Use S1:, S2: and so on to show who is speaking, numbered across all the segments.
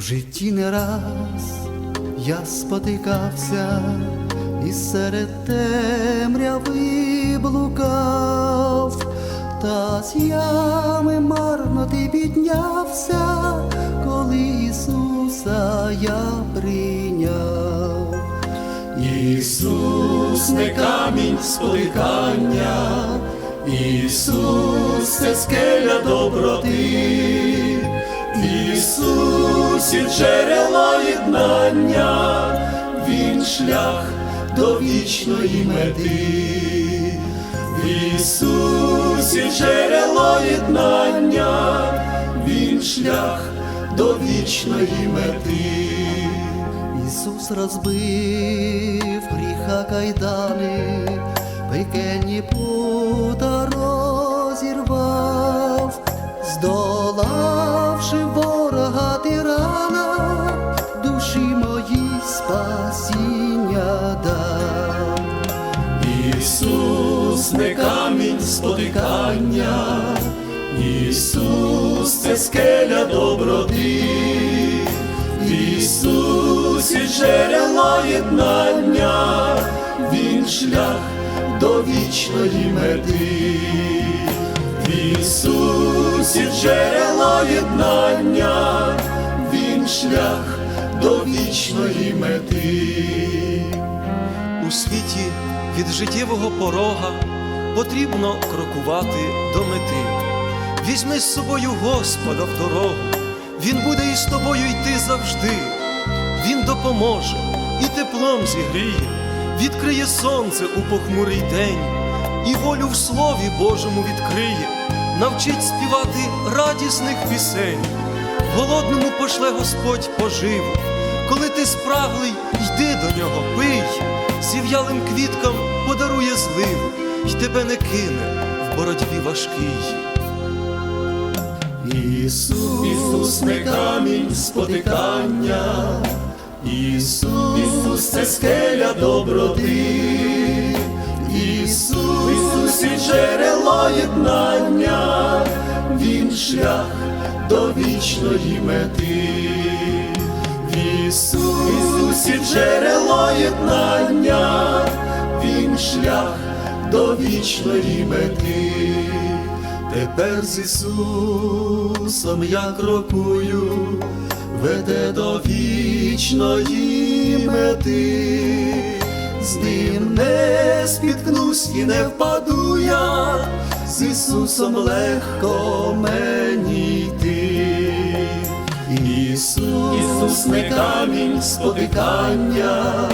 S1: В житті не раз я спотикався і серед темряви блукав, та з ями марно ти піднявся, коли Ісуса я прийняв. Ісус не камінь спотикання, Ісус це скеля доброти, Ісус і джерело єднання, Він шлях до вічної мети, в Ісусі джерело єднання, Він шлях до вічної мети. Ісус розбив гріха кайдани, пекельні пута спотикання, Ісус це скеля доброти, в Ісусі джерело єднання, Він шлях до вічної мети, в Ісусі джерело єднання, Він шлях до вічної мети.
S2: У світі від життєвого порога потрібно крокувати до мети. Візьми з собою Господа в дорогу, Він буде із тобою йти завжди. Він допоможе і теплом зігріє, відкриє сонце у похмурий день, і волю в Слові Божому відкриє, навчить співати радісних пісень. Голодному пошле Господь поживу, коли ти спраглий, йди до нього, пий, зів'ялим квіткам й тебе не кине в боротьбі важкій.
S1: Ісус, Ісус не камінь спотикання, Ісус, Ісус це скеля доброти, Ісус, Ісус і джерело єднання, Він шлях до вічної мети, Ісус, Ісус і джерело єднання, Він шлях до вічної мети. Тепер з Ісусом я крокую, веде до вічної мети, з ним не спіткнусь і не впаду я, з Ісусом легко мені йти. Ісус, Ісус не камінь спотикання,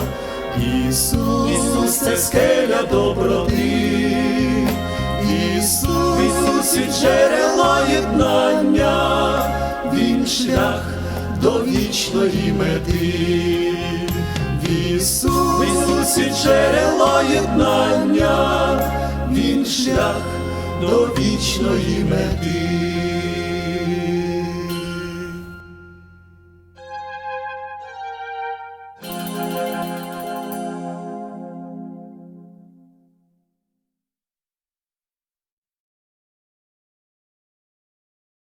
S1: Ісус, Ісус це скеля доброти. Ісус, Ісус і джерело єднання, Він шлях до вічної мети. Ісус, Ісус і джерело єднання, Він шлях до вічної мети.